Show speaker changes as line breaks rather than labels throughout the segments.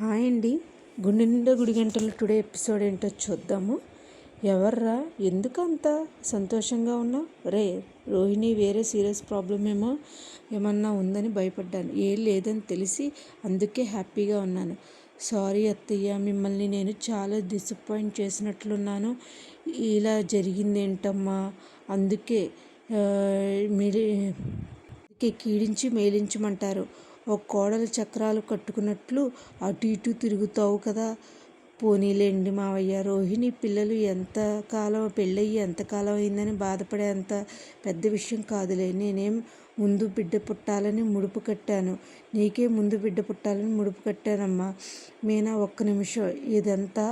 Hi అండి. గుండె నిండా గుడి గంటలు టుడే ఎపిసోడ్ ఏంటో చూద్దాము. ఎవర్రా? ఎందుకు అంత సంతోషంగా ఉన్నావు? రే రోహిణి వేరే సీరియస్ ప్రాబ్లం ఏమో ఏమన్నా ఉందని భయపడ్డాను. ఏం లేదని తెలిసి అందుకే హ్యాపీగా ఉన్నాను. సారీ అత్తయ్య మిమ్మల్ని నేను చాలా డిసప్పాయింట్ చేసినట్లున్నాను. ఇలా జరిగింది ఏంటమ్మా అందుకే మీరు కీడించి మేలించమంటారు. ఒక కోడలు చక్రాలు కట్టుకున్నట్లు అటు ఇటు తిరుగుతావు కదా. పోనీలేండి మావయ్య రోహిణి పిల్లలు ఎంత కాలం పెళ్ళయ్యి ఎంతకాలం అయిందని బాధపడే అంత పెద్ద విషయం కాదులే. నేనేం ముందు బిడ్డ పుట్టాలని ముడుపు కట్టాను. నీకే ముందు బిడ్డ పుట్టాలని ముడుపు కట్టానమ్మా. మీనా ఒక్క నిమిషం ఇదంతా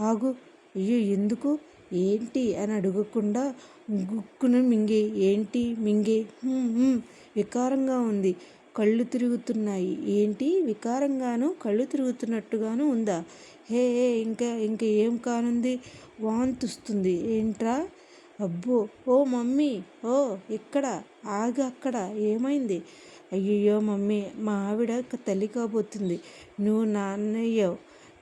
ఆగు. అయ్యో ఎందుకు? ఏంటి అని అడగకుండా గుక్కున మింగే. ఏంటి మింగే? వికారంగా ఉంది. కళ్ళు తిరుగుతున్నాయి. ఏంటి? వికారంగాను కళ్ళు తిరుగుతున్నట్టుగాను ఉందా? హే ఇంకా ఇంకా ఏం కానుంది? వాంతుస్తుంది. ఏంట్రా? అబ్బో! ఓ మమ్మీ! ఓ ఇక్కడ! ఆగి అక్కడ! ఏమైంది? అయ్యయ్యో మమ్మీ! మా ఆవిడ తల్లి కాబోతుంది. నువ్వు నాన్నయ్యో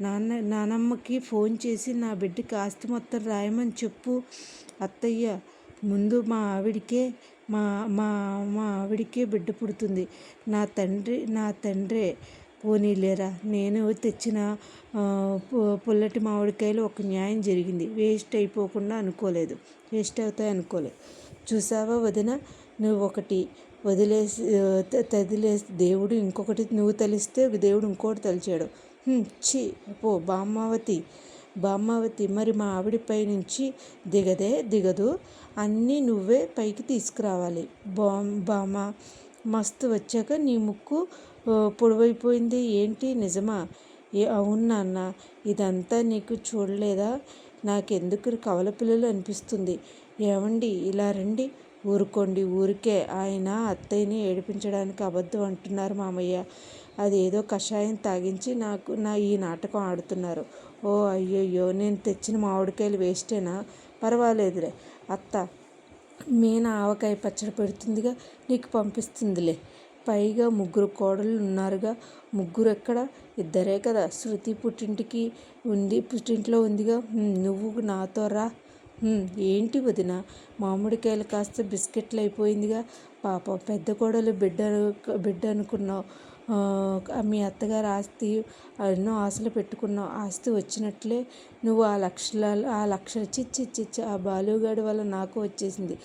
నాన్న నానమ్మకి ఫోన్ చేసి నా బిడ్డకి ఆస్తి మొత్తం రాయమని చెప్పు అత్తయ్య. ముందు మా ఆవిడికే మా మా మా ఆవిడికే బిడ్డ పుడుతుంది. నా తండ్రి నా తండ్రే పోనీలేరా. నేను తెచ్చిన పుల్లటి మామిడికాయలు ఒక న్యాయం జరిగింది. వేస్ట్ అయిపోకుండా అనుకోలేదు. వేస్ట్ అవుతాయి అనుకోలేదు. చూసావా వదిన? నువ్వు ఒకటి వదిలేసి తదిలేసి దేవుడు ఇంకొకటి నువ్వు తలిస్తే దేవుడు ఇంకోటి తలిచాడు. చి పో బామ్మావతి బామ్మావతి. మరి మా ఆవిడిపై నుంచి దిగదే దిగదు. అన్నీ నువ్వే పైకి తీసుకురావాలి. బామ్ బామ్మ మస్తు వచ్చాక నీ ముక్కు పొడవైపోయింది. ఏంటి నిజమా? ఏ అవును నాన్న ఇదంతా నీకు చూడలేదా? నాకెందుకు కవల పిల్లలు అనిపిస్తుంది? ఏమండి ఇలా రండి. ఊరుకోండి ఊరికే ఆయన అత్తయ్యని ఏడిపించడానికి అబద్ధం అంటున్నారు మామయ్య. అదేదో కషాయం తాగించి నాకు నా ఈ నాటకం ఆడుతున్నారు. ఓ అయ్యయ్యో నేను తెచ్చిన మామిడికాయలు వేస్టేనా? పర్వాలేదులే. అత్త మీన ఆవకాయ పచ్చడి పెడుతుందిగా నీకు పంపిస్తుందిలే. పైగా ముగ్గురు కోడళ్ళు ఉన్నారుగా ముగ్గురు ఎక్కడ ఇద్దరే కదా. శృతి పుట్టింటికి ఉంది పుట్టింట్లో ఉందిగా. నువ్వు నాతో రా. ఏంటి వదిన? మామిడికాయలు కాస్త బిస్కెట్లు అయిపోయిందిగా పాప పెద్ద కోడలు బిడ్డ బిడ్డ అనుకున్నావు. మీ అత్తగారు ఆస్తి ఎన్నో ఆశలు పెట్టుకున్నావు ఆస్తి వచ్చినట్లే నువ్వు ఆ లక్షల ఆ లక్షలు చిచ్చి చిచ్చి ఆ బాలుగాడి వల్ల నాకు వచ్చేసింది.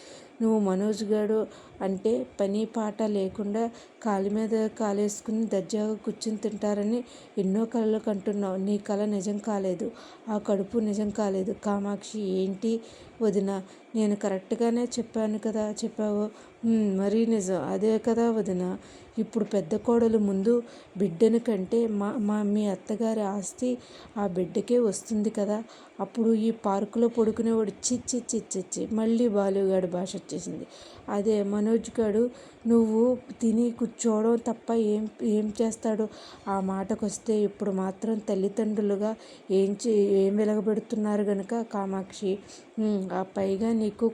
నువ్వు మనోజ్ గాడు అంటే పని పాట లేకుండా కాలి మీద కాలేసుకుని దర్జాగా కూర్చుని తింటారని ఎన్నో కళలు కంటున్నావు. నీ కళ నిజం కాలేదు. ఆ కడుపు నిజం కాలేదు. కామాక్షి ఏంటి వదిన? నేను కరెక్ట్గానే చెప్పాను కదా చెప్పావు. మరీ నిజం. అదే కదా వదిన. ఇప్పుడు పెద్ద కోడలు ముందు బిడ్డను కంటే మా మా మీ అత్తగారి ఆస్తి ఆ బిడ్డకే వస్తుంది కదా. అప్పుడు ఈ పార్కులో పడుకునేవాడు చిచ్చి చిచ్చి మళ్ళీ బాలుగాడి భాష వచ్చేసింది. అదే మనోజ్ గాడు నువ్వు తిని కూర్చోవడం తప్ప ఏం ఏం చేస్తాడు? ఆ మాటకు వస్తే ఇప్పుడు మాత్రం తల్లిదండ్రులుగా ఏం చే ఏం వెలగబెడుతున్నారు కనుక కామాక్షి? ఆ పైగా నీకు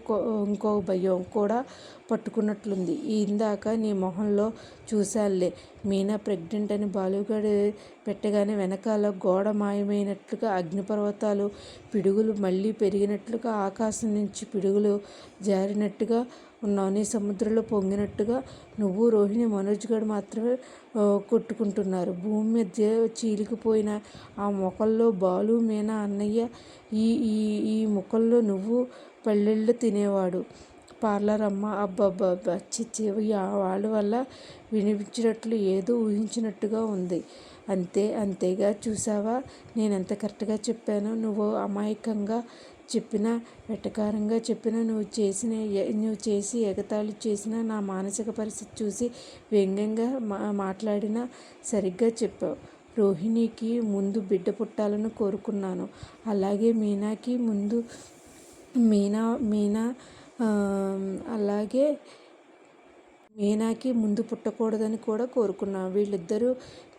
ఇంకో భయం కూడా పట్టుకున్నట్లుంది. ఇందాక నీ మొహంలో చూశానులే. మీనా ప్రెగ్నెంట్ అని బాలుగాడు పెట్టగానే వెనకాల గోడ మాయమైనట్లుగా అగ్నిపర్వతాలు పిడుగులు మళ్ళీ పెరిగినట్లుగా ఆకాశం నుంచి పిడుగులు జారినట్టుగా ఉన్నావు నీ సముద్రంలో పొంగినట్టుగా నువ్వు రోహిణి మనోజ్ గడు మాత్రమే కొట్టుకుంటున్నారు. భూమి మధ్య చీలికిపోయిన ఆ మొక్కల్లో బాలు మీనా అన్నయ్య ఈ ఈ ఈ మొక్కల్లో నువ్వు పల్లెళ్ళు తినేవాడు. పార్లర్ అమ్మ అబ్బబ్బబ్బా చిచ్చి వాళ్ళ వల్ల వినిపించినట్లు ఏదో ఊహించినట్టుగా ఉంది. అంతే అంతేగా చూసావా? నేను ఎంత కరెక్ట్గా చెప్పానో? నువ్వు అమాయకంగా చెప్పిన వెటకారంగా చెప్పినా నువ్వు చేసిన నువ్వు చేసి ఎగతాళి చేసిన నా మానసిక పరిస్థితి చూసి వ్యంగ్యంగా మా మాట్లాడినా సరిగ్గా చెప్పావు. రోహిణికి ముందు బిడ్డ పుట్టాలని కోరుకున్నాను. అలాగే మీనాకి ముందు మీనా మీనా అలాగే మీనాకి ముందు పుట్టకూడదని కూడా కోరుకున్నాను వీళ్ళిద్దరూ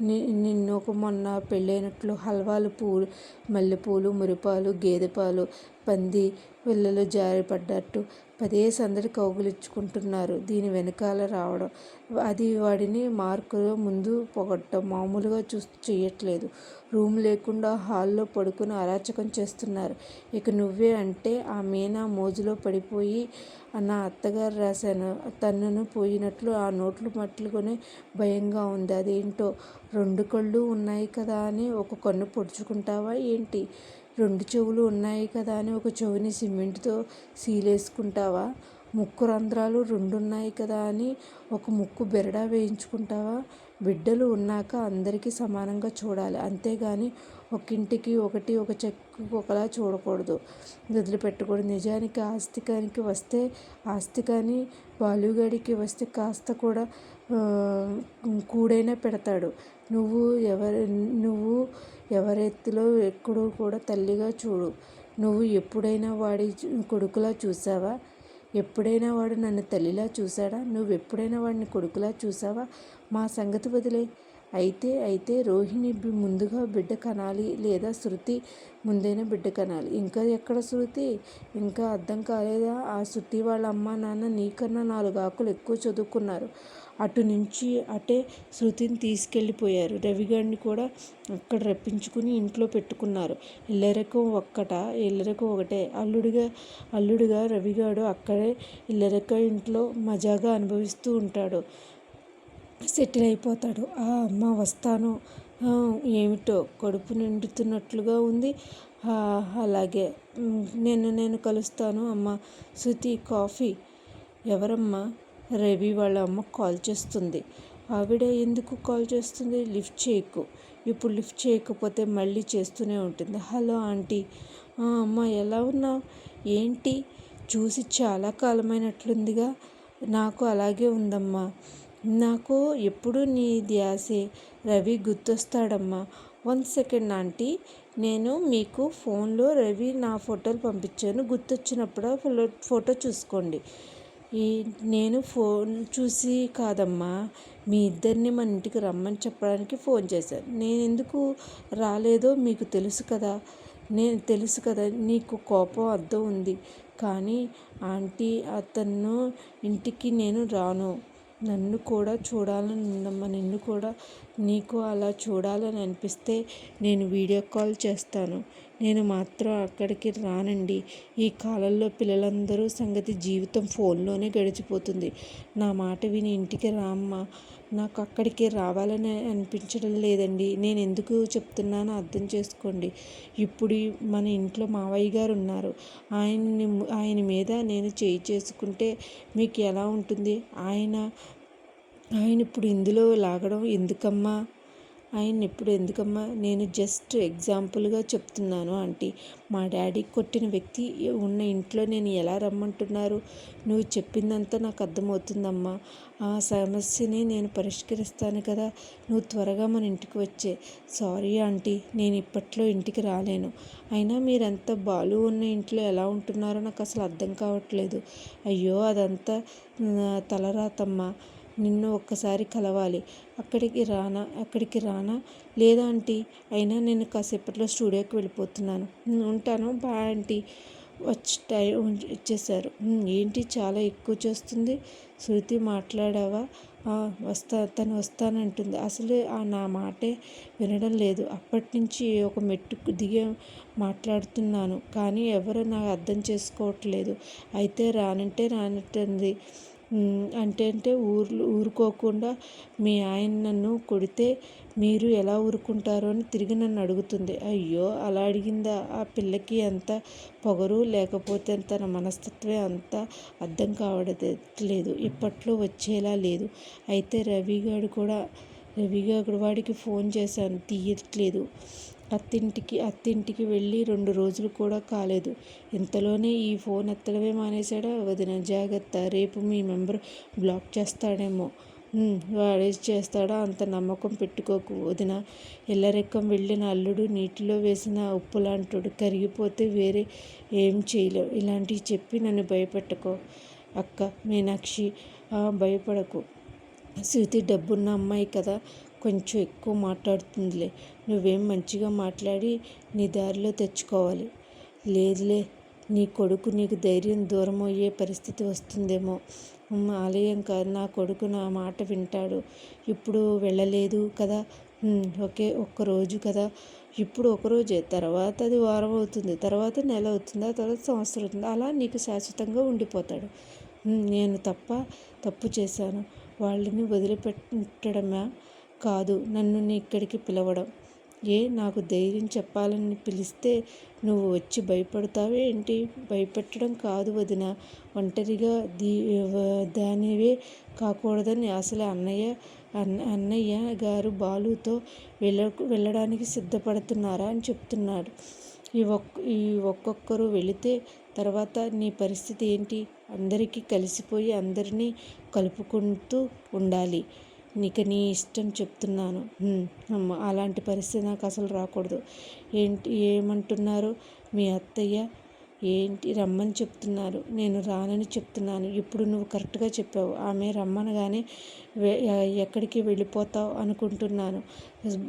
నిన్ను ఒక మొన్న పెళ్ళైనట్లు హల్వాలు పూలు మల్లెపూలు మురిపాలు గేదె పాలు పంది పిల్లలు జారిపడ్డట్టు పదే సందడి కౌగులించుకుంటున్నారు దీని వెనకాల రావడం అది వాడిని మార్కులో ముందు పొగట్టం మామూలుగా చూ చేయట్లేదు రూమ్ లేకుండా హాల్లో పడుకుని అరాచకం చేస్తున్నారు. ఇక నువ్వే అంటే ఆ మీనా మోజులో పడిపోయి నా అత్తగారు రాశాను. తన్నును పోయినట్లు ఆ నోట్లు మట్లుకొని భయంగా ఉంది. అదేంటో రెండు కళ్ళు ఉన్నాయి కదా అని ఒక కన్ను పొడుచుకుంటావా ఏంటి? రెండు చెవులు ఉన్నాయి కదా అని ఒక చెవిని సిమెంట్తో సీలేసుకుంటావా? ముక్కు రంధ్రాలు రెండు ఉన్నాయి కదా అని ఒక ముక్కు బెరడా వేయించుకుంటావా? బిడ్డలు ఉన్నాక అందరికీ సమానంగా చూడాలి. అంతేగాని ఒకింటికి ఒకటి ఒక చెక్కు ఒకలా చూడకూడదు. వదిలిపెట్టకూడదు నిజానికి ఆస్తికానికి వస్తే ఆస్తి కానీ బాలుగాడికి వస్తే కాస్త కూడా కూడైనా పెడతాడు. నువ్వు ఎవరు నువ్వు ఎవరెత్తులో ఎక్కడో కూడా తల్లిగా చూడు. నువ్వు ఎప్పుడైనా వాడి కొడుకులా చూసావా ఎప్పుడైనా వాడు నన్ను తల్లిలా చూశాడా? నువ్వు ఎప్పుడైనా వాడిని కొడుకులా చూసావా మా సంగతి వదిలే అయితే అయితే రోహిణి ముందుగా బిడ్డ కనాలి లేదా శృతి ముందైనా బిడ్డ కనాలి? ఇంకా ఎక్కడ శృతి? ఇంకా అర్థం కాలేదా? ఆ శృతి వాళ్ళ అమ్మ నాన్న నీకన్నా నాలుగు ఆకులు ఎక్కువ చదువుకున్నారు. అటు నుంచి అటే శృతిని తీసుకెళ్ళిపోయారు. రవిగాడిని కూడా అక్కడ రప్పించుకుని ఇంట్లో పెట్టుకున్నారు. ఇల్లరకం ఒక్కట ఇల్లరకం ఒకటే. అల్లుడిగా అల్లుడిగా రవిగాడు అక్కడే ఇల్లరక ఇంట్లో మజాగా అనుభవిస్తూ ఉంటాడు. సెటిల్ అయిపోతాడు. ఆ అమ్మ వస్తాను. ఏమిటో కడుపు నిండుతున్నట్లుగా ఉంది. అలాగే. నేను నేను కలుస్తాను అమ్మ. శృతి కాఫీ. ఎవరమ్మా? రవి వాళ్ళ అమ్మ కాల్ చేస్తుంది. ఆవిడ ఎందుకు కాల్ చేస్తుంది? లిఫ్ట్ చేయకు. ఇప్పుడు లిఫ్ట్ చేయకపోతే మళ్ళీ చేస్తూనే ఉంటుంది. Hello aunty. అమ్మ ఎలా ఉన్నావు? ఏంటి? చూసి చాలా కాలమైనట్లుందిగా. నాకు అలాగే ఉందమ్మా. నాకు ఎప్పుడు నీ ధ్యాసే రవి గుర్తొస్తాడమ్మా. వన్ సెకండ్ ఆంటీ నేను మీకు ఫోన్లో రవి నా ఫోటోలు పంపించాను. గుర్తొచ్చినప్పుడు ఫోటో చూసుకోండి. ఈ నేను ఫోన్ చూసి కాదమ్మా మీ ఇద్దరిని మన ఇంటికి రమ్మని చెప్పడానికి ఫోన్ చేశాను. నేను ఎందుకు రాలేదో మీకు తెలుసు కదా నేను తెలుసు కదా నీకు కోపం అర్థం ఉంది. కానీ ఆంటీ అతను ఇంటికి నేను రాను. నన్ను కూడా చూడాలని ఉందమ్మా నిన్ను కూడా నీకు అలా చూడాలని అనిపిస్తే నేను వీడియో కాల్ చేస్తాను. నేను మాత్రం అక్కడికి రానండి. ఈ కాలంలో పిల్లలందరూ సంగతి జీవితం ఫోన్లోనే గడిచిపోతుంది. నా మాట విని ఇంటికి రామ్మా. నాకు అక్కడికి రావాలని అనిపించడం లేదండి. నేను ఎందుకు చెప్తున్నానో అర్థం చేసుకోండి. ఇప్పుడు మన ఇంట్లో మావయ్య గారు ఉన్నారు. ఆయన్ని ఆయన మీద నేను చేయి చేసుకుంటే మీకు ఎలా ఉంటుంది? ఆయన ఆయన ఇప్పుడు ఇందులో లాగడం ఎందుకమ్మా? ఆయన ఇప్పుడు ఎందుకమ్మా? నేను జస్ట్ ఎగ్జాంపుల్గా చెప్తున్నాను ఆంటీ. మా డాడీ కొట్టిన వ్యక్తి ఉన్న ఇంట్లో నేను ఎలా రమ్మంటున్నారు? నువ్వు చెప్పిందంతా నాకు అర్థమవుతుందమ్మా. ఆ సమస్యని నేను పరిష్కరిస్తాను కదా. నువ్వు త్వరగా మన ఇంటికి వచ్చే. సారీ ఆంటీ నేను ఇప్పట్లో ఇంటికి రాలేను. అయినా మీరంతా బాలు ఉన్న ఇంట్లో ఎలా ఉంటున్నారో నాకు అసలు అర్థం కావట్లేదు. అయ్యో అదంతా తలరాతమ్మా. నిన్ను ఒక్కసారి కలవాలి. అక్కడికి రానా? అక్కడికి రానా? లేదా ఆంటీ? అయినా నేను కాసేపట్లో స్టూడియోకి వెళ్ళిపోతున్నాను. ఉంటాను. బా ఆంటీ. వచ్చి టైం ఇచ్చేశారు ఏంటి? చాలా ఎక్కువ చేస్తుంది. శృతి మాట్లాడావా? వస్తా తను వస్తానంటుంది. అసలు ఆ నా మాటే వినడం లేదు. అప్పటి నుంచి ఒక మెట్టుకు దిగే మాట్లాడుతున్నాను. కానీ ఎవరు నాకు అర్థం చేసుకోవట్లేదు. అయితే రానంటే రానట్టుంది. అంటే అంటే ఊర్లు ఊరుకోకుండా మీ ఆయన నన్ను కొడితే మీరు ఎలా ఊరుకుంటారో అని తిరిగి నన్ను అడుగుతుంది. అయ్యో అలా అడిగిందా? ఆ పిల్లకి అంత పొగరు లేకపోతే తన మనస్తత్వే అంత అర్థం కావడలేదు ఇప్పట్లో వచ్చేలా లేదు. అయితే రవిగాడు కూడా రవిగాడు వాడికి ఫోన్ చేశాను తీయట్లేదు. అత్తింటికి అత్తింటికి వెళ్ళి రెండు రోజులు కూడా కాలేదు. ఇంతలోనే ఈ ఫోన్ ఎత్తడమే మానేశాడా? వదిన జాగ్రత్త. రేపు మీ మెంబర్ బ్లాక్ చేస్తాడేమో. వాడే చేస్తాడా? అంత నమ్మకం పెట్టుకోకు వదిన. ఎల్లరెక్కం వెళ్ళిన అల్లుడు నీటిలో వేసిన ఉప్పు లాంటుడు కరిగిపోతే వేరే ఏం చేయలేవు. ఇలాంటివి చెప్పి నన్ను భయపెట్టుకో. అక్క మీనాక్షి భయపడకు. శృతి డబ్బున్న అమ్మాయి కదా? కొంచెం ఎక్కువ మాట్లాడుతుందిలే. నువ్వేం మంచిగా మాట్లాడి నీ దారిలో తెచ్చుకోవాలి. లేదులే నీ కొడుకు నీకు ధైర్యం దూరం అయ్యే పరిస్థితి వస్తుందేమో. ఆలయం కాదు నా కొడుకు నా మాట వింటాడు. ఇప్పుడు వెళ్ళలేదు కదా. ఒకే ఒక్క రోజు కదా. ఇప్పుడు ఒక రోజే తర్వాత అది వారం అవుతుంది తర్వాత నెల అవుతుంది ఆ తర్వాత సంవత్సరం అవుతుంది. అలా నీకు శాశ్వతంగా ఉండిపోతాడు. నేను తప్ప తప్పు చేశాను. వాళ్ళని వదిలిపెట్టడమా? కాదు నన్ను నీ ఇక్కడికి పిలవడం. ఏ నాకు ధైర్యం చెప్పాలని పిలిస్తే నువ్వు వచ్చి భయపడతావే ఏంటి? భయపెట్టడం కాదు వదిన. ఒంటరిగా దీ దానివే కాకూడదని అసలు అన్నయ్య అన్న అన్నయ్య గారు బాలుతో వెళ్ళ వెళ్ళడానికి సిద్ధపడుతున్నారా అని చెప్తున్నాడు. ఈ ఒక్క ఈ ఒక్కొక్కరు వెళితే తర్వాత నీ పరిస్థితి ఏంటి? అందరికీ కలిసిపోయి అందరినీ కలుపుకుంటూ ఉండాలి. నీకు నీ ఇష్టం చెప్తున్నాను. అమ్మ అలాంటి పరిస్థితి నాకు అసలు రాకూడదు. ఏంటి ఏమంటున్నారు? మీ అత్తయ్య ఏంటి రమ్మని చెప్తున్నారు. నేను రానని చెప్తున్నాను. ఇప్పుడు నువ్వు కరెక్ట్గా చెప్పావు. ఆమె రమ్మనగానే వె- ఎక్కడికి వెళ్ళిపోతావు అనుకుంటున్నాను.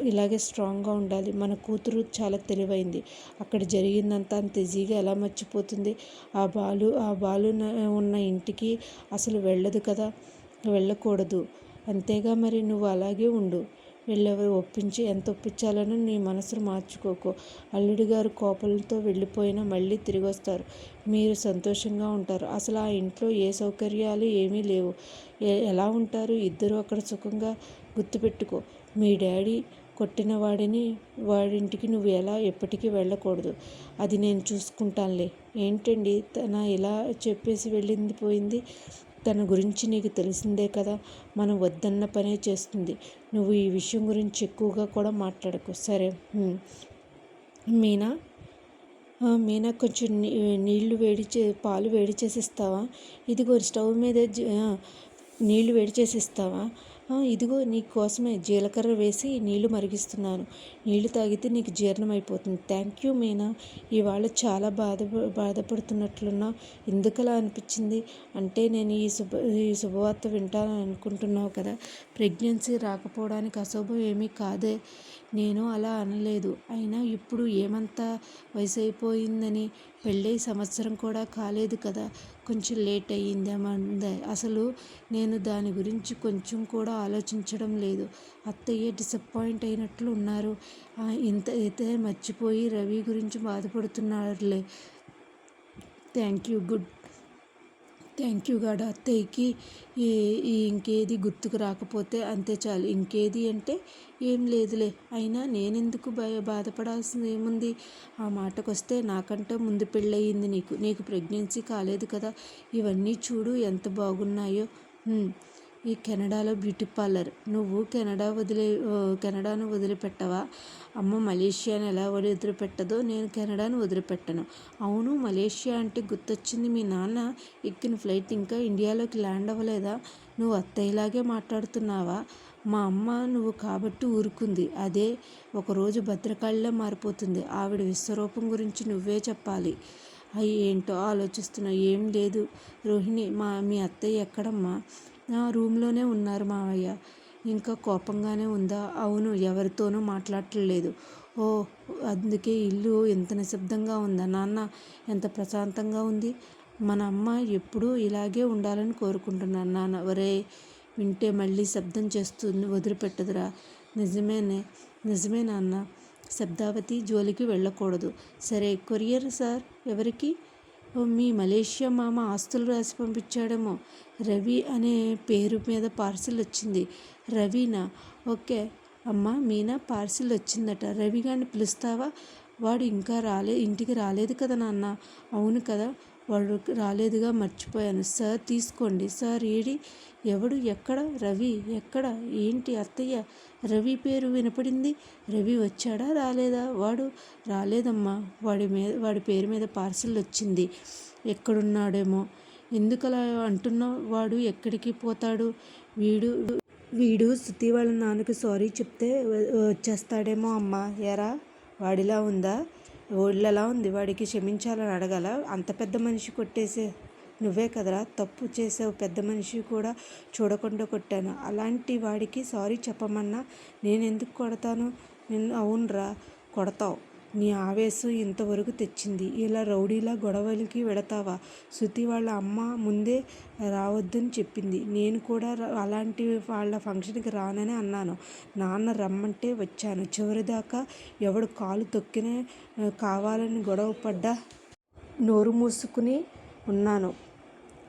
ఇలాగే స్ట్రాంగ్గా ఉండాలి. మన కూతురు చాలా తెలివైంది. అక్కడ జరిగిందంతా అంత ఈజీగా ఎలా మర్చిపోతుంది? ఆ బాలు ఆ బాలు ఉన్న ఇంటికి అసలు వెళ్ళదు కదా? వెళ్ళకూడదు. అంతేగా మరి నువ్వు అలాగే ఉండు. వెళ్ళెవరు ఒప్పించి ఎంత ఒప్పించాలని నీ మనసును మార్చుకోకు. అల్లుడి గారు కోపలతో వెళ్ళిపోయినా మళ్ళీ తిరిగి వస్తారు మీరు సంతోషంగా ఉంటారు. అసలు ఆ ఇంట్లో ఏ సౌకర్యాలు ఏమీ లేవు. ఎలా ఉంటారు? ఇద్దరు అక్కడ సుఖంగా గుర్తుపెట్టుకో. మీ డాడీ కొట్టిన వాడిని వాడింటికి నువ్వు ఎలా ఎప్పటికీ వెళ్ళకూడదు. అది నేను చూసుకుంటానులే. ఏంటండి తన ఇలా చెప్పేసి వెళ్ళింది పోయింది? తన గురించి నీకు తెలిసిందే కదా మనం వద్దన్న పనే చేస్తుంది. నువ్వు ఈ విషయం గురించి ఎక్కువగా కూడా మాట్లాడకు. సరే మీనా? మీనా కొంచెం నీ- నీళ్ళు వేడి చే పాలు వేడి చేసి ఇస్తావా? ఇదిగో స్టవ్ మీద నీళ్ళు వేడి చేసి ఇస్తావా? ఇదిగో నీ కోసమే జీలకర్ర వేసి నీళ్ళు మరిగిస్తున్నాను. నీళ్ళు తాగితే నీకు జీర్ణం అయిపోతుంది థ్యాంక్ యూ మీనా. ఇవాళ చాలా బాధ బాధపడుతున్నట్లున్నా ఎందుకలా అనిపించింది? అంటే నేను ఈ శుభ ఈ శుభవార్త వింటాను అనుకుంటున్నావు కదా. ప్రెగ్నెన్సీ రాకపోవడానికి అశుభం ఏమీ కాదే. నేను అలా అనలేదు. అయినా ఇప్పుడు ఏమంత వయసు అయిపోయిందని పెళ్ళై సంవత్సరం కూడా కాలేదు కదా. కొంచెం లేట్ అయ్యిందేమందే అసలు నేను దాని గురించి కొంచెం కూడా ఆలోచించడం లేదు. అత్తయ్య డిసప్పాయింట్ అయినట్లు ఉన్నారు. ఇంత అయితే మర్చిపోయి రవి గురించి బాధపడుతున్నారులే. Thank you. Good thank you గాడు అత్తయ్యకి. ఈ ఇంకేది గుర్తుకు రాకపోతే అంతే చాలు. ఇంకేది అంటే ఏం లేదులే. అయినా నేనెందుకు భయ బాధపడాల్సింది ఏముంది? ఆ మాటకొస్తే నాకంటే ముందు పెళ్ళయింది నీకు. నీకు ప్రెగ్నెన్సీ కాలేదు కదా. ఇవన్నీ చూడు ఎంత బాగున్నాయో. ఈ కెనడాలో బ్యూటీ పార్లర్. నువ్వు కెనడా వదిలే కెనడాను వదిలిపెట్టవా? అమ్మ మలేషియాను ఎలా వదిలిపెట్టదో నేను కెనడాను వదిలిపెట్టను. అవును మలేషియా అంటే గుర్తొచ్చింది మీ నాన్న. ఎక్కిన ఫ్లైట్ ఇంకా ఇండియాలోకి ల్యాండ్ అవ్వలేదా? నువ్వు అత్తయ్యలాగే మాట్లాడుతున్నావా? మా అమ్మ నువ్వు కాబట్టి ఊరుకుంది. అదే ఒకరోజు భద్రకాళిలా మారిపోతుంది. ఆవిడ విశ్వరూపం గురించి నువ్వే చెప్పాలి. అవి ఏంటో ఆలోచిస్తున్నా. ఏం లేదు. రోహిణి మా మీ అత్తయ్య ఎక్కడమ్మా? రూమ్లోనే ఉన్నారు మావయ్య. ఇంకా కోపంగానే ఉందా? అవును ఎవరితోనూ మాట్లాడట్లేదు. ఓ అందుకే ఇల్లు ఎంత నిశ్శబ్దంగా ఉందా? నాన్న ఎంత ప్రశాంతంగా ఉంది? మన అమ్మ ఎప్పుడూ ఇలాగే ఉండాలని కోరుకుంటున్నాను నాన్న. ఒరే వింటే మళ్ళీ శబ్దం చేస్తుంది వదిలిపెట్టదురా. నిజమేనే నిజమే నాన్న. శబ్దావతి జోలికి వెళ్ళకూడదు. సరే కొరియర్ సార్ ఎవరికి? మీ మలేషియా మామ ఆస్తులు రాసి పంపించాడేమో. రవి అనే పేరు మీద పార్సిల్ వచ్చింది. రవినా? ఓకే. అమ్మ మీనా పార్సిల్ వచ్చిందట. రవి గారిని పిలుస్తావా? వాడు ఇంకా రాలే ఇంటికి రాలేదు కదా నాన్న. అవును కదా. వాడు రాలేదుగా మర్చిపోయాను. సార్ తీసుకోండి. సార్ ఏడి? ఎవడు? ఎక్కడ? రవి? ఎక్కడ? ఏంటి? అత్తయ్య? రవి పేరు వినపడింది. రవి వచ్చాడా? రాలేదా? వాడు? రాలేదమ్మా. వాడి మీద వాడి పేరు మీద పార్సల్ వచ్చింది. ఎక్కడున్నాడేమో? ఎందుకలా అంటున్నావు? వాడు ఎక్కడికి పోతాడు? వీడు వీడు శృతి వాళ్ళ నాన్నకి సారీ చెప్తే వచ్చేస్తాడేమో అమ్మా. ఎరా? వాడిలా ఉందా? ఒళ్ళలా ఉంది? వాడికి క్షమించాలని అడగాల? అంత పెద్ద మనిషి కొట్టేసే నువ్వే కదరా? తప్పు చేసావు పెద్ద మనిషి కూడా చూడకుండా కొట్టాను. అలాంటి వాడికి సారీ చెప్పమన్నా నేను ఎందుకు కొడతాను? నిన్ను అవునరా కొడతావు. నీ ఆవేశం ఇంతవరకు తెచ్చింది. ఇలా రౌడీలా గొడవలకి వెడతావా? శృతి వాళ్ళ అమ్మ ముందే రావద్దని చెప్పింది. నేను కూడా అలాంటి వాళ్ళ ఫంక్షన్కి రానని అన్నాను. నాన్న రమ్మంటే వచ్చాను. చివరిదాకా ఎవడు కాలు తొక్కిన కావాలని గొడవ పడ్డా నోరు మూసుకుని ఉన్నాను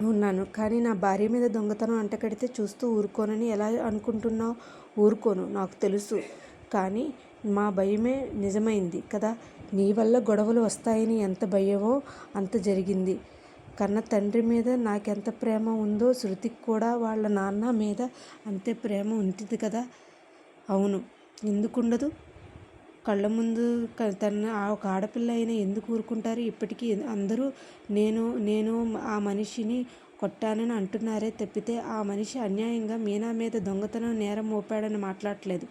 ఉన్నాను. కానీ నా భార్య మీద దొంగతనం అంటకడితే చూస్తూ ఊరుకోనని ఎలా అనుకుంటున్నావు? ఊరుకోను నాకు తెలుసు. కానీ మా భయమే నిజమైంది కదా. నీ వల్ల గొడవలు వస్తాయని ఎంత భయమో అంత జరిగింది. కన్న తండ్రి మీద నాకెంత ప్రేమ ఉందో శృతికి కూడా వాళ్ళ నాన్న మీద అంతే ప్రేమ ఉంటుంది కదా. అవును ఎందుకుండదు? కళ్ళ ముందు తన ఆ ఒక ఆడపిల్ల అయినా ఎందుకు ఊరుకుంటారు? ఇప్పటికీ అందరూ నేను నేను ఆ మనిషిని కొట్టానని అంటున్నారే తప్పితే ఆ మనిషి అన్యాయంగా మీనా మీద దొంగతనం నేరం మోపాడని మాట్లాడట్లేదు.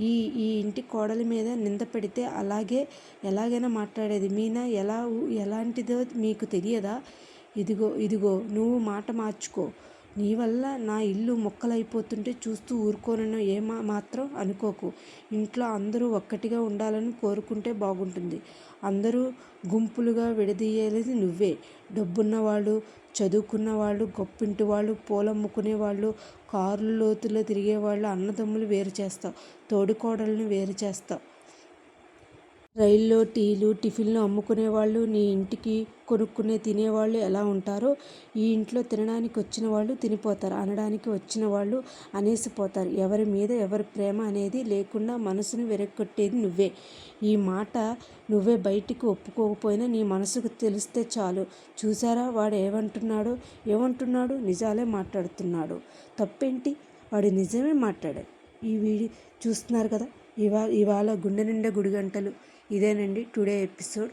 ఈ ఈ ఇంటి కోడలి మీద నింద పెడితే అలాగే ఎలాగైనా మాట్లాడేది. మీనా ఎలా ఎలాంటిదో మీకు తెలియదా? ఇదిగో ఇదిగో నువ్వు మాట మార్చుకో. నీ వల్ల నా ఇల్లు మొక్కలైపోతుంటే చూస్తూ ఊరుకోనను ఏ మాత్రం అనుకోకు. ఇంట్లో అందరూ ఒక్కటిగా ఉండాలని కోరుకుంటే బాగుంటుంది. అందరూ గుంపులుగా విడదీయలేదు నువ్వే. డబ్బున్న వాళ్ళు చదువుకున్న వాళ్ళు గొప్పింటి వాళ్ళు పూలమ్ముకునే వాళ్ళు కార్లు లోతులో తిరిగే వాళ్ళు అన్నదమ్ములు వేరు చేస్తావు తోడికోడల్ని వేరు చేస్తావు. రైల్లో టీలు టిఫిన్లు అమ్ముకునే వాళ్ళు నీ ఇంటికి కొనుక్కునే తినేవాళ్ళు ఎలా ఉంటారో ఈ ఇంట్లో తినడానికి వచ్చిన వాళ్ళు తినిపోతారు అనడానికి వచ్చిన వాళ్ళు అనేసిపోతారు. ఎవరి మీద ఎవరి ప్రేమ అనేది లేకుండా మనసును వెరగొట్టేది నువ్వే. ఈ మాట నువ్వే బయటికి ఒప్పుకోకపోయినా నీ మనసుకు తెలిస్తే చాలు. చూసారా వాడు ఏమంటున్నాడో? ఏమంటున్నాడు? నిజాలే మాట్లాడుతున్నాడు. తప్పేంటి? వాడు నిజమే మాట్లాడాడు. ఈ వీడి చూస్తున్నారు కదా? ఇవా ఇవాళ గుండె నిండా గుడి గంటలు ఇదేనండి టుడే ఎపిసోడ్.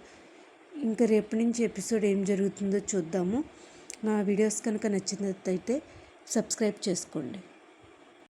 ఇంకా రేపు నుంచి ఎపిసోడ్ ఏం జరుగుతుందో చూద్దాము. నా వీడియోస్ కనుక నచ్చినట్లయితే సబ్స్క్రైబ్ చేసుకోండి.